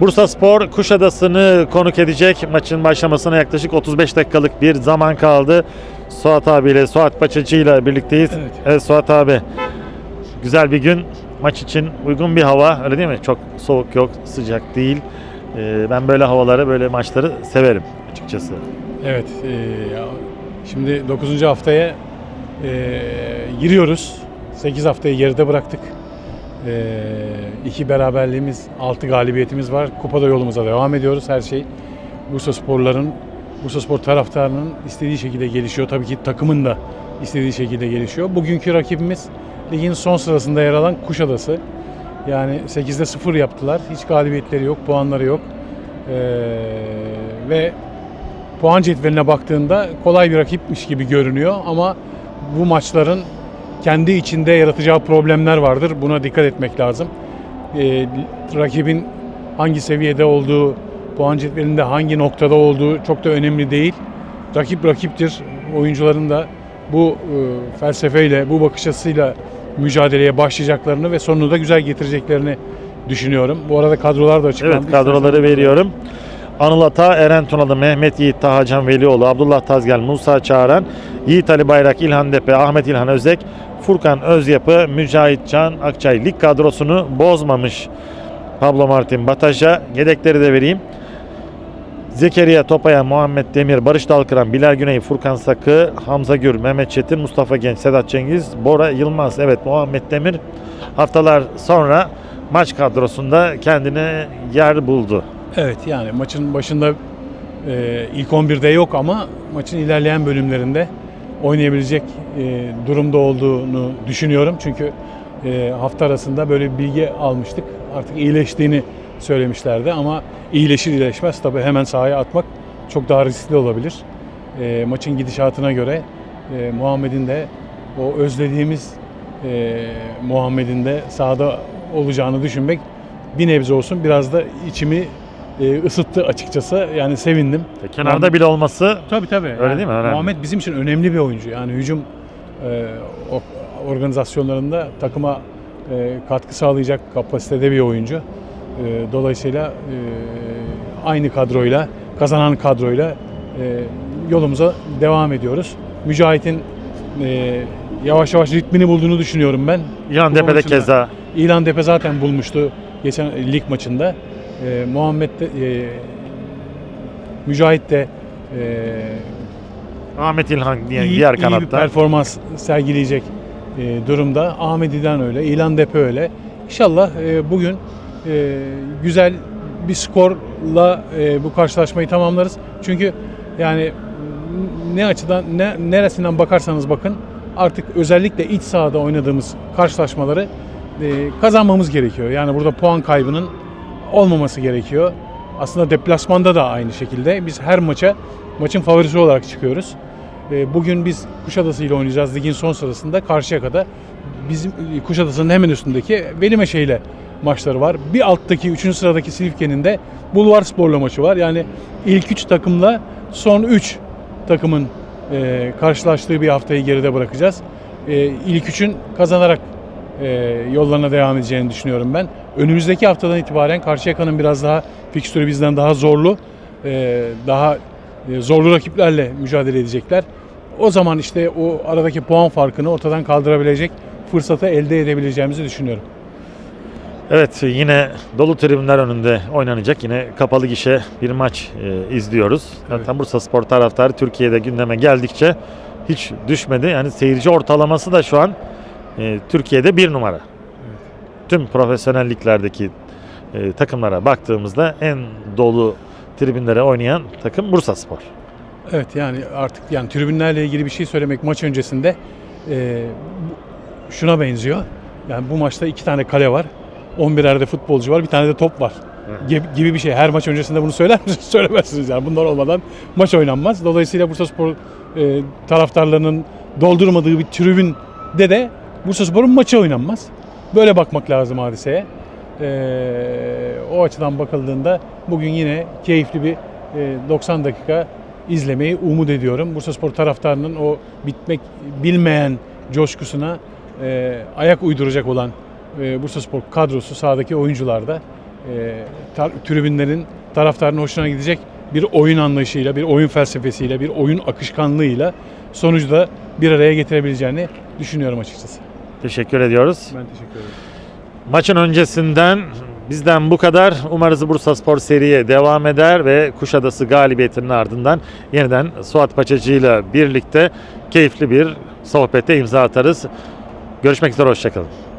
Bursa Spor Kuşadası'nı konuk edecek. Maçın başlamasına yaklaşık 35 dakikalık bir zaman kaldı. Suat abiyle, Suat Paçacı ile birlikteyiz. Evet. evet Suat abi. Güzel bir gün. Maç için uygun bir hava. Öyle değil mi? Çok soğuk yok, sıcak değil. Ee, ben böyle havaları, böyle maçları severim açıkçası. Evet, e, şimdi 9. haftaya e, giriyoruz. 8 haftayı geride bıraktık. E, iki beraberliğimiz, 6 galibiyetimiz var. Kupada yolumuza devam ediyoruz. Her şey Bursa Sporların, Bursa Spor taraftarının istediği şekilde gelişiyor. Tabii ki takımın da istediği şekilde gelişiyor. Bugünkü rakibimiz ligin son sırasında yer alan Kuşadası. Yani 8'de 0 yaptılar. Hiç galibiyetleri yok, puanları yok. E, ve puan cetveline baktığında kolay bir rakipmiş gibi görünüyor ama bu maçların kendi içinde yaratacağı problemler vardır. Buna dikkat etmek lazım. Ee, rakibin hangi seviyede olduğu, puan cetvelinde hangi noktada olduğu çok da önemli değil. Rakip rakiptir. Oyuncuların da bu e, felsefeyle, bu bakış açısıyla mücadeleye başlayacaklarını ve sonunu da güzel getireceklerini düşünüyorum. Bu arada kadrolar da açıklandı. Evet kadroları veriyorum. Anıl Ata, Eren Tunalı, Mehmet Yiğit, Tahacan Velioğlu, Abdullah Tazgel, Musa Çağıran, Yiğit Ali Bayrak, İlhan Depe, Ahmet İlhan Özek, Furkan Özyapı, Mücahit Can Akçay lig kadrosunu bozmamış. Pablo Martin Bataja. Yedekleri de vereyim. Zekeriya Topaya, Muhammed Demir, Barış Dalkıran, Bilal Güney, Furkan Sakı, Hamza Gür, Mehmet Çetin, Mustafa Genç, Sedat Cengiz, Bora Yılmaz. Evet Muhammed Demir haftalar sonra maç kadrosunda kendine yer buldu. Evet yani maçın başında e, ilk 11'de yok ama maçın ilerleyen bölümlerinde oynayabilecek e, durumda olduğunu düşünüyorum. Çünkü e, hafta arasında böyle bir bilgi almıştık. Artık iyileştiğini söylemişlerdi ama iyileşir iyileşmez tabii hemen sahaya atmak çok daha riskli olabilir. E, maçın gidişatına göre e, Muhammed'in de o özlediğimiz e, Muhammed'in de sahada olacağını düşünmek bir nebze olsun biraz da içimi e, ısıttı açıkçası. Yani sevindim. Kenarda bile olması Tabii tabii. Öyle değil mi? Önemli. Muhammed bizim için önemli bir oyuncu. Yani hücum e, organizasyonlarında takıma e, katkı sağlayacak kapasitede bir oyuncu. E, dolayısıyla e, aynı kadroyla, kazanan kadroyla e, yolumuza devam ediyoruz. Mücahit'in e, yavaş yavaş ritmini bulduğunu düşünüyorum ben. İlhan Depe'de keza İlan Depe zaten bulmuştu geçen lig maçında. E, Muhammed de, e, Mücahit de e, Ahmet İlhan diye iyi, diğer iyi bir kanatta. performans sergileyecek e, durumda. Ahmedi'den öyle, İlan Depe öyle. İnşallah e, bugün e, güzel bir skorla e, bu karşılaşmayı tamamlarız. Çünkü yani ne açıdan ne neresinden bakarsanız bakın artık özellikle iç sahada oynadığımız karşılaşmaları e, kazanmamız gerekiyor. Yani burada puan kaybının olmaması gerekiyor. Aslında deplasmanda da aynı şekilde. Biz her maça maçın favorisi olarak çıkıyoruz. E, Bugün biz Kuşadası ile oynayacağız ligin son sırasında Karşıyaka'da. Bizim e, Kuşadası'nın hemen üstündeki Velimeşe ile maçları var. Bir alttaki 3. sıradaki Silifke'nin de Bulvar Spor'la maçı var. Yani ilk 3 takımla son 3 takımın e, karşılaştığı bir haftayı geride bırakacağız. E, ilk üçün kazanarak yollarına devam edeceğini düşünüyorum ben. Önümüzdeki haftadan itibaren Karşıyaka'nın biraz daha fikstürü bizden daha zorlu, e, daha e, zorlu rakiplerle mücadele edecekler. O zaman işte o aradaki puan farkını ortadan kaldırabilecek fırsatı elde edebileceğimizi düşünüyorum. Evet yine dolu tribünler önünde oynanacak yine kapalı gişe bir maç e, izliyoruz. Zaten Bursa Spor taraftarı Türkiye'de gündeme geldikçe hiç düşmedi. Yani seyirci ortalaması da şu an e, Türkiye'de bir numara. Tüm profesyonel liglerdeki e, takımlara baktığımızda en dolu tribünlere oynayan takım Bursa Spor. Evet yani artık yani tribünlerle ilgili bir şey söylemek maç öncesinde e, şuna benziyor. Yani bu maçta iki tane kale var. 11'lerde futbolcu var. Bir tane de top var. Gibi, bir şey. Her maç öncesinde bunu söyler misiniz? Söylemezsiniz yani. Bunlar olmadan maç oynanmaz. Dolayısıyla Bursa Spor e, taraftarlarının doldurmadığı bir tribünde de Bursa Spor'un maçı oynanmaz. Böyle bakmak lazım hadiseye. E, o açıdan bakıldığında bugün yine keyifli bir e, 90 dakika izlemeyi umut ediyorum. Bursaspor taraftarının o bitmek bilmeyen coşkusuna e, ayak uyduracak olan e, Bursaspor kadrosu sahadaki oyuncular da e, tar- tribünlerin taraftarın hoşuna gidecek bir oyun anlayışıyla, bir oyun felsefesiyle, bir oyun akışkanlığıyla sonucu da bir araya getirebileceğini düşünüyorum açıkçası. Teşekkür ediyoruz. Ben teşekkür ederim. Maçın öncesinden bizden bu kadar. Umarız Bursa Spor seriye devam eder ve Kuşadası galibiyetinin ardından yeniden Suat Paçacı ile birlikte keyifli bir sohbete imza atarız. Görüşmek üzere, hoşçakalın.